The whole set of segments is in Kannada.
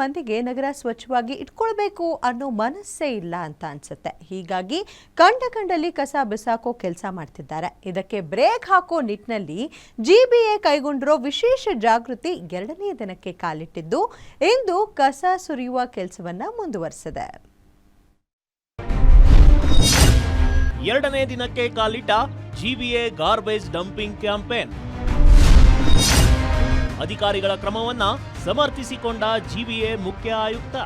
ಮಂದಿಗೆ ನಗರ ಸ್ವಚ್ಛವಾಗಿ ಇಟ್ಕೊಳ್ಬೇಕು ಅನ್ನೋ ಮನಸ್ಸೇ ಇಲ್ಲ ಅಂತ ಅನ್ಸುತ್ತೆ. ಹೀಗಾಗಿ ಕಂಡ ಕಂಡಲ್ಲಿ ಕಸ ಬಿಸಾಕೋ ಕೆಲಸ ಮಾಡ್ತಿದ್ದಾರೆ. ಇದಕ್ಕೆ ಬ್ರೇಕ್ ಹಾಕೋ ನಿಟ್ಟಿನಲ್ಲಿ ಜಿಬಿಎ ಕೈಗೊಂಡಿರೋ ವಿಶೇಷ ಜಾಗೃತಿ ಎರಡನೇ ದಿನಕ್ಕೆ ಕಾಲಿಟ್ಟಿದ್ದು ಇಂದು ಕಸ ಸುರಿಯುವ ಕೆಲಸವನ್ನ ಮುಂದುವರೆಸಿದೆ. ಎರಡನೇ ದಿನಕ್ಕೆ ಕಾಲಿಟ್ಟ ಜಿಬಿಎ ಗಾರ್ಬೇಜ್ ಡಂಪಿಂಗ್ ಕ್ಯಾಂಪೇನ್. ಅಧಿಕಾರಿಗಳ ಕ್ರಮವನ್ನ ಸಮರ್ಥಿಸಿಕೊಂಡ ಜಿಬಿಎ ಮುಖ್ಯ ಆಯುಕ್ತ.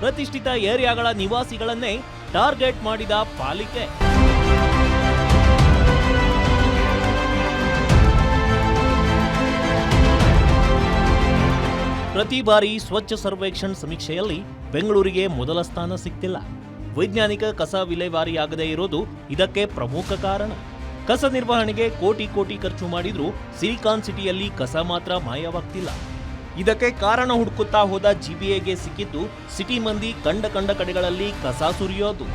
ಪ್ರತಿಷ್ಠಿತ ಏರಿಯಾಗಳ ನಿವಾಸಿಗಳನ್ನೇ ಟಾರ್ಗೆಟ್ ಮಾಡಿದ ಪಾಲಿಕೆ. ಪ್ರತಿ ಬಾರಿ ಸ್ವಚ್ಛ ಸರ್ವೇಕ್ಷಣ್ ಸಮೀಕ್ಷೆಯಲ್ಲಿ ಬೆಂಗಳೂರಿಗೆ ಮೊದಲ ಸ್ಥಾನ ಸಿಕ್ತಿಲ್ಲ. ವೈಜ್ಞಾನಿಕ ಕಸ ವಿಲೇವಾರಿಯಾಗದೇ ಇರೋದು ಇದಕ್ಕೆ ಪ್ರಮುಖ ಕಾರಣ. ಕಸ ನಿರ್ವಹಣೆಗೆ ಕೋಟಿ ಕೋಟಿ ಖರ್ಚು ಮಾಡಿದ್ರೂ ಸಿಲಿಕಾನ್ ಸಿಟಿಯಲ್ಲಿ ಕಸ ಮಾತ್ರ ಮಾಯವಾಗ್ತಿಲ್ಲ. ಇದಕ್ಕೆ ಕಾರಣ ಹುಡುಕುತ್ತಾ ಹೋದ ಜಿಬಿಎಗೆ ಸಿಕ್ಕಿದ್ದು ಸಿಟಿ ಮಂದಿ ಕಂಡ ಕಂಡ ಕಡೆಗಳಲ್ಲಿ ಕಸ ಸುರಿಯೋದು.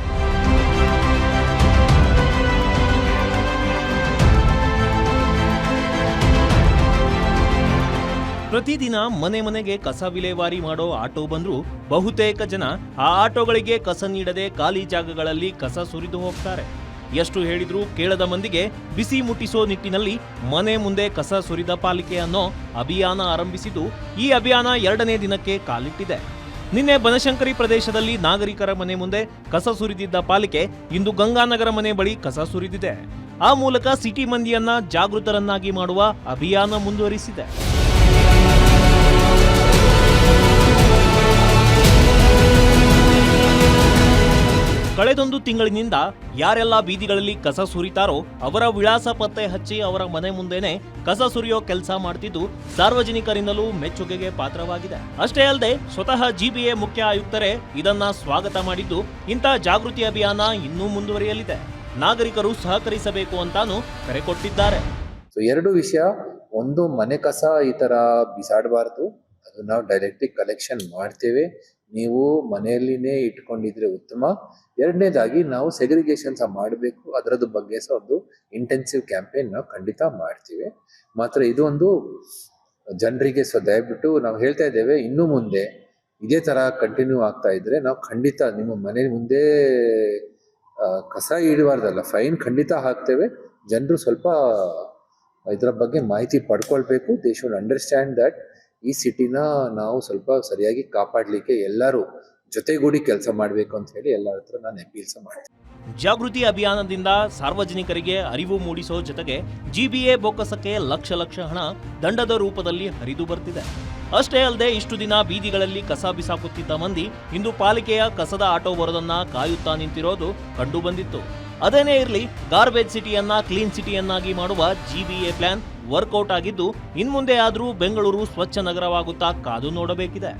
ಪ್ರತಿದಿನ ಮನೆ ಮನೆಗೆ ಕಸ ವಿಲೇವಾರಿ ಮಾಡೋ ಆಟೋ ಬಂದರೂ ಬಹುತೇಕ ಜನ ಆ ಆಟೋಗಳಿಗೆ ಕಸ ನೀಡದೆ ಖಾಲಿ ಜಾಗಗಳಲ್ಲಿ ಕಸ ಸುರಿದು ಹೋಗ್ತಾರೆ. ಎಷ್ಟು ಹೇಳಿದ್ರೂ ಕೇಳದ ಮಂದಿಗೆ ಬಿಸಿ ಮುಟ್ಟಿಸೋ ನಿಟ್ಟಿನಲ್ಲಿ ಮನೆ ಮುಂದೆ ಕಸ ಸುರಿದ ಪಾಲಿಕೆ ಅನ್ನೋ ಅಭಿಯಾನ ಆರಂಭಿಸಿದ್ದು ಈ ಅಭಿಯಾನ ಎರಡನೇ ದಿನಕ್ಕೆ ಕಾಲಿಟ್ಟಿದೆ. ನಿನ್ನೆ ಬನಶಂಕರಿ ಪ್ರದೇಶದಲ್ಲಿ ನಾಗರಿಕರ ಮನೆ ಮುಂದೆ ಕಸ ಸುರಿದಿದ್ದ ಪಾಲಿಕೆ ಇಂದು ಗಂಗಾನಗರ ಮನೆ ಬಳಿ ಕಸ ಸುರಿದಿದೆ. ಆ ಮೂಲಕ ಸಿಟಿ ಮಂದಿಯನ್ನ ಜಾಗೃತರನ್ನಾಗಿ ಮಾಡುವ ಅಭಿಯಾನ ಮುಂದುವರಿಸಿದೆ. ಕಳೆದೊಂದು ತಿಂಗಳಿನಿಂದ ಯಾರೆಲ್ಲ ಬೀದಿಗಳಲ್ಲಿ ಕಸ ಸುರಿತಾರೋ ಅವರ ವಿಳಾಸ ಪತ್ತೆ ಹಚ್ಚಿ ಅವರ ಮನೆ ಮುಂದೆನೆ ಕಸ ಸುರಿಯೋ ಕೆಲಸ ಮಾಡ್ತಿದ್ದು ಸಾರ್ವಜನಿಕರಿಂದಲೂ ಮೆಚ್ಚುಗೆಗೆ ಪಾತ್ರವಾಗಿದೆ. ಅಷ್ಟೇ ಅಲ್ಲದೆ ಸ್ವತಃ ಜಿಬಿಎ ಮುಖ್ಯ ಆಯುಕ್ತರೇ ಇದನ್ನ ಸ್ವಾಗತ ಮಾಡಿದ್ದು ಇಂಥ ಜಾಗೃತಿ ಅಭಿಯಾನ ಇನ್ನೂ ಮುಂದುವರಿಯಲಿದೆ. ನಾಗರಿಕರು ಸಹಕರಿಸಬೇಕು ಅಂತಾನು ಕರೆ ಕೊಟ್ಟಿದ್ದಾರೆ. ಎರಡು ವಿಷಯ. ಒಂದು ಮನೆ ಕಸ ಈ ತರ ಬಿಸಾಡಬಾರದು. ಅದು ನಾವು ಡೈರೆಕ್ಟ್ ಕಲೆಕ್ಷನ್ ಮಾಡ್ತೇವೆ. ನೀವು ಮನೆಯಲ್ಲಿನೇ ಇಟ್ಕೊಂಡಿದ್ರೆ ಉತ್ತಮ. ಎರಡನೇದಾಗಿ ನಾವು ಸೆಗ್ರಿಗೇಷನ್ ಸಹ ಮಾಡಬೇಕು. ಅದರದ್ದು ಬಗ್ಗೆ ಸಹ ಒಂದು ಇಂಟೆನ್ಸಿವ್ ಕ್ಯಾಂಪೇನ್ ನಾವು ಖಂಡಿತ ಮಾಡ್ತೀವಿ. ಮಾತ್ರ ಇದೊಂದು ಜನರಿಗೆ ಸಹ ದಯವಿಟ್ಟು ನಾವು ಹೇಳ್ತಾ ಇದ್ದೇವೆ, ಇನ್ನು ಮುಂದೆ ಇದೇ ತರ ಕಂಟಿನ್ಯೂ ಆಗ್ತಾ ಇದ್ರೆ ನಾವು ಖಂಡಿತ ನಿಮ್ಮ ಮನೆ ಮುಂದೆ ಕಸ ಇಡಬಾರ್ದಲ್ಲ ಫೈನ್ ಖಂಡಿತ ಹಾಕ್ತೇವೆ. ಜನರು ಸ್ವಲ್ಪ ಇದರ ಬಗ್ಗೆ ಮಾಹಿತಿ ಪಡ್ಕೊಳ್ಬೇಕು. ದೇ ಶುಡ್ ಅಂಡರ್ಸ್ಟ್ಯಾಂಡ್ ದಟ್ ಈ ಸಿಟಿನ ನಾವು ಸ್ವಲ್ಪ ಸರಿಯಾಗಿ ಕಾಪಾಡಲಿಕ್ಕೆ ಎಲ್ಲರೂ ಜೊತೆಗೂಡಿ ಕೆಲಸ ಮಾಡಬೇಕು ಅಂತ ಹೇಳಿ ಎಲ್ಲರ ಹತ್ರ ನಾನು ಅಪೀಲ್ಸ ಮಾಡ್ತೀನಿ. ಜಾಗೃತಿ ಅಭಿಯಾನದಿಂದ ಸಾರ್ವಜನಿಕರಿಗೆ ಅರಿವು ಮೂಡಿಸೋ ಜೊತೆಗೆ ಜಿಬಿಎ ಬೊಕ್ಕಸಕ್ಕೆ ಲಕ್ಷ ಲಕ್ಷ ಹಣ ದಂಡದ ರೂಪದಲ್ಲಿ ಹರಿದು ಬರ್ತಿದೆ. ಅಷ್ಟೇ ಅಲ್ಲದೆ ಇಷ್ಟು ದಿನ ಬೀದಿಗಳಲ್ಲಿ ಕಸ ಬಿಸಾಕುತ್ತಿದ್ದ ಮಂದಿ ಇಂದು ಪಾಲಿಕೆಯ ಕಸದ ಆಟೋ ಬರೋದನ್ನ ಕಾಯುತ್ತಾ ನಿಂತಿರೋದು ಕಂಡು ಬಂದಿತ್ತು. ಅದೇನೇ ಇರಲಿ ಗಾರ್ಬೇಜ್ ಸಿಟಿಯನ್ನ ಕ್ಲೀನ್ ಸಿಟಿಯನ್ನಾಗಿ ಮಾಡುವ ಜಿಬಿಎ ಪ್ಲಾನ್ ವರ್ಕೌಟ್ ಆಗಿದ್ದು, ಇನ್ಮುಂದೆ ಆದರೂ ಬೆಂಗಳೂರು ಸ್ವಚ್ಛ ನಗರವಾಗುತ್ತಾ ಕಾದು ನೋಡಬೇಕಿದೆ.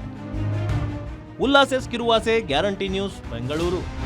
ಉಲ್ಲಾಸೆಸ್ ಕಿರುವಾಸೆ, ಗ್ಯಾರಂಟಿ ನ್ಯೂಸ್, ಬೆಂಗಳೂರು.